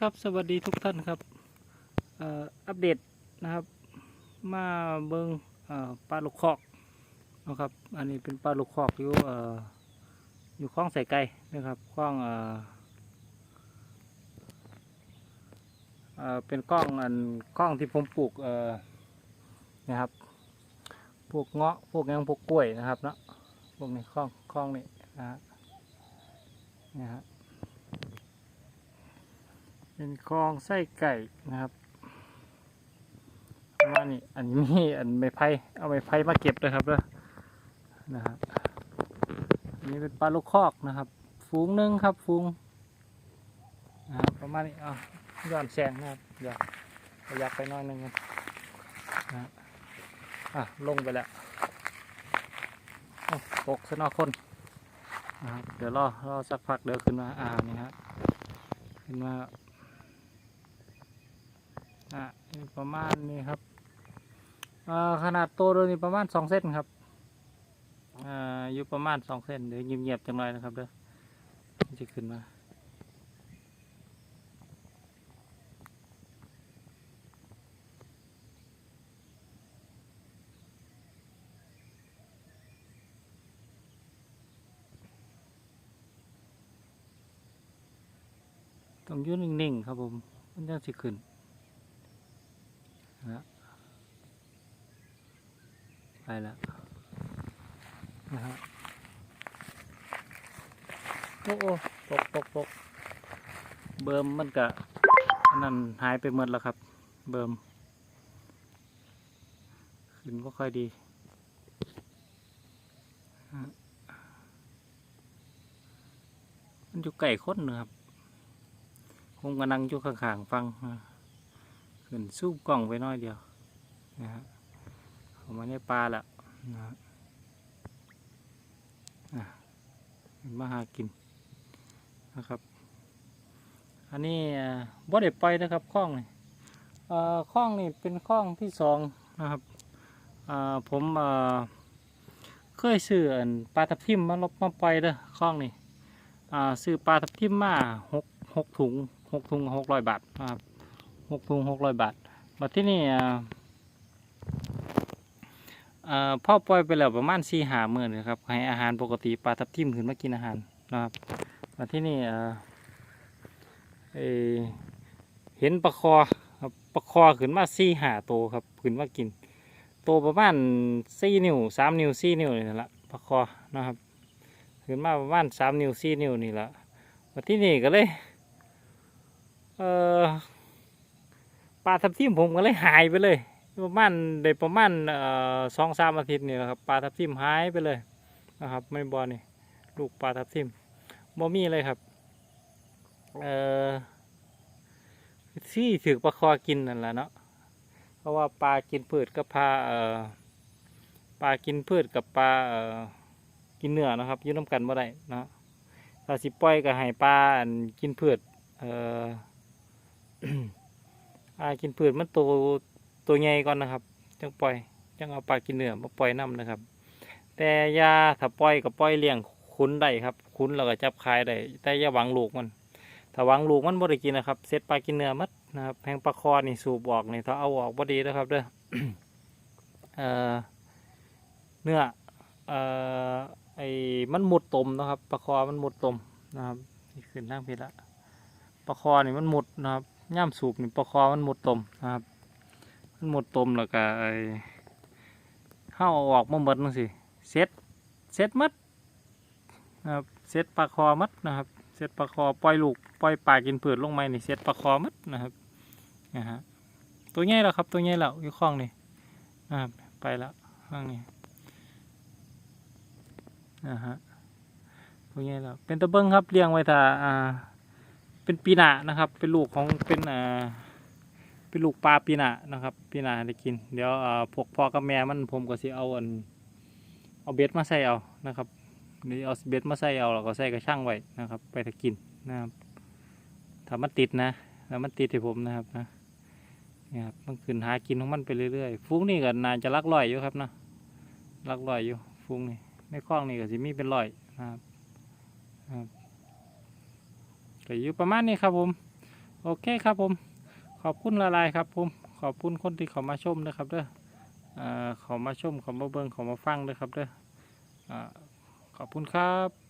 ครับสวัสดีทุกท่านครับอัปเดตนะครับ มาเบิงเอ่อปลาลูกคอกนะครับ อันนี้เป็นปลาลูกคอกอยู่ออยู่คลองใส่ไก่นะครับคลองเออเป็นกล้องอันกล้องที่ผมปลูกนะครับพวกเงาะพวกหยังพวกกล้วยนะครับเนาะพวกนี้คลองคลองนี่นะฮะนี่ฮะ เป็นคลองไส้ไก่นะครับว่านี่อันนี้มีอันไม้ไผ่เอาไม้ไผ่มาเก็บเลยครับเด้อนะครับอันนี้เป็นปลาลูกคอกนะครับ ฟูงหนึงครับฟูงนะครับประมาณนี้เอาย้อนแสงนะครับอยากอยากไปน้อยหนึงนะฮะอะลงไปแล้วตกซะนอกคนนะครับเดี๋ยวรอรอสักพักเดี๋ยวขึ้นมาอ่านี่ฮะขึ้นมา อะนี่ประมาณนี้ครับขนาดโตวนี่ประมาณสองเส้นครับอยู่ประมาณสองเส้นเดี๋ยวเงียบๆจังเลยนะครับเด้อจะขึ้นมาต้องยืนนิ่งๆครับผมมันยังสิขึ้น นะไปแล้วนะฮะโอ้โอ้ตกตกตกเบิร์มมันกะอันนั้นหายไปหมดแล้วครับ เบิร์มขึ้นก็ค่อยดีมันอยู่ไก่ค้นนะครับผมกำลังอยู่ข้างๆฟังนะ ขึ้นซูบกล้องไปหน้อยเดียวนะฮะเข้ามาในปลาล้วนะฮะมาหากินนะครับ อันนี้อ่าบ่ได้ปนะครับคล้องนี่เออคล้องนี่เป็นคล้องที่สองนะครับอ่าผมเออเคยซื้ออันปลาทับทิมมาลบมาปล่อยเด้อคล้องนี่อ่าซื้อปลาทับทิมมาหกหกถุงหกถุงหกร้อยบาทนะครับ หกถุงหกร้อยบาทบัดที่นี่อ่าพ่อปล่อยไปแล้วประมาณสี่หาหมื่นนะครับให้อาหารปกติปลาทับทิมขึ้นมากินอาหารนะครับบัดที่นี่อ่าเออเห็นปลาคอครับปลาคอขึ้นมาสี่หาโตครับขึ้นมากิน โตประมาณสี่นิ้วสามนิ้วสี่นิ้วนี่แหละปลาคอนะครับขึ้นมาประมาณสามนิ้วสี่นิ้วนี่แหละบัดที่นี่ก็เลยเออ ปลาทับทิมผมก็เลยหายไปเลยประมาณได้ประมาณสองสามอาทิตย์นี่แหละครับปลาทับทิมหายไปเลยนะครับไม่บอนี่ลูกปลาทับทิมบ่มีเลยครับเอ่อที่ถือปลาคอกินนั่นแหละเนาะเพราะว่าปลากินพืชกับปลาเอ่อปลากินพืชกับปลาเอ่อกินเนื้อนะครับยืนน้ำกันบ่ได้นะถ้าสิปล่อยก็ให้ปลากินพืชเอ่อ อากินพืชมันโตตัวใหญ่ก่อนนะครับจังปล่อยจังเอาปลากินเนื้อมาปล่อยน้ำนะครับ แต่ยาถ้าปล่อยก็ปล่อยเลี้ยงคุ้นได้ครับ คุ้นแล้วก็จับขายได้แต่อย่าหวังลูกมันถ้าหวังลูกมันบ่ได้กินนะครับเซตปลากินเนื้อมัดนะครับแพงปลาคอนี่สูบออกนี่ถ้าเอาออกบ่ดีนะครับเด้อเออเนื้อเอ่อไอ้มันหมดตมนะครับปลาคอมันหมดตมนะครับนี่ขึ้นทางพิละปลาคอนี่มันหมดนะครับ ย่ำสูบนี่ปลาคอมันหมดตมนะครับ มันหมดตมแล้วก็ไอ้เข้าเอาออกมาหมดนั่นสิเซ็ตเซ็ตมัดนะครับเซ็ตปลาคอมัดนะครับเซ็ตปลาคอปล่อยลูกปล่อยปลากินผืดลงมานี่เซ็ตปลาคอมัดนะครับนะฮะตัวใหญ่แล้วครับตัวใหญ่แล้วอยู่คลองนี่นะครับไปแล้วข้างนี้นะฮะตัวใหญ่แล้วเป็นตะเบิ้งครับเลี้ยงไว้ถ้าอ่า เป็นปีนานะครับ เป็นลูกของเป็นอ่าเป็นลูกปลาปีนานะครับ ปีนาได้กิน เดี๋ยวอ่าพวกพ่อกับแม่มันผมก็สิเอาอันเอาเบ็ดมาใส่เอานะครับหรือเอาเบ็ดมาใส่เอาแล้วก็ใส่กระช่างไว้นะครับ ไปถ้ากินนะครับถ้ามันติดนะแล้วมันติดที่ผมนะครับนะนี่ครับมันขึ้นหากินของมันไปเรื่อยๆฟุ้งนี่ก็น่าจะลักลอยอยู่ครับนะลักลอยอยู่ฟุ้งนี่ในคลองนี่ก็สิมีเป็นลอยนะครับ ก็อยู่ประมาณนี้ครับผม โอเคครับผม ขอบคุณละลายครับผม ขอบคุณคนที่เขามาชมนะครับเด้ออ่าเขามาชมเขามาเบิ่งเขามาฟังเลยครับเด้อขอบคุณครับ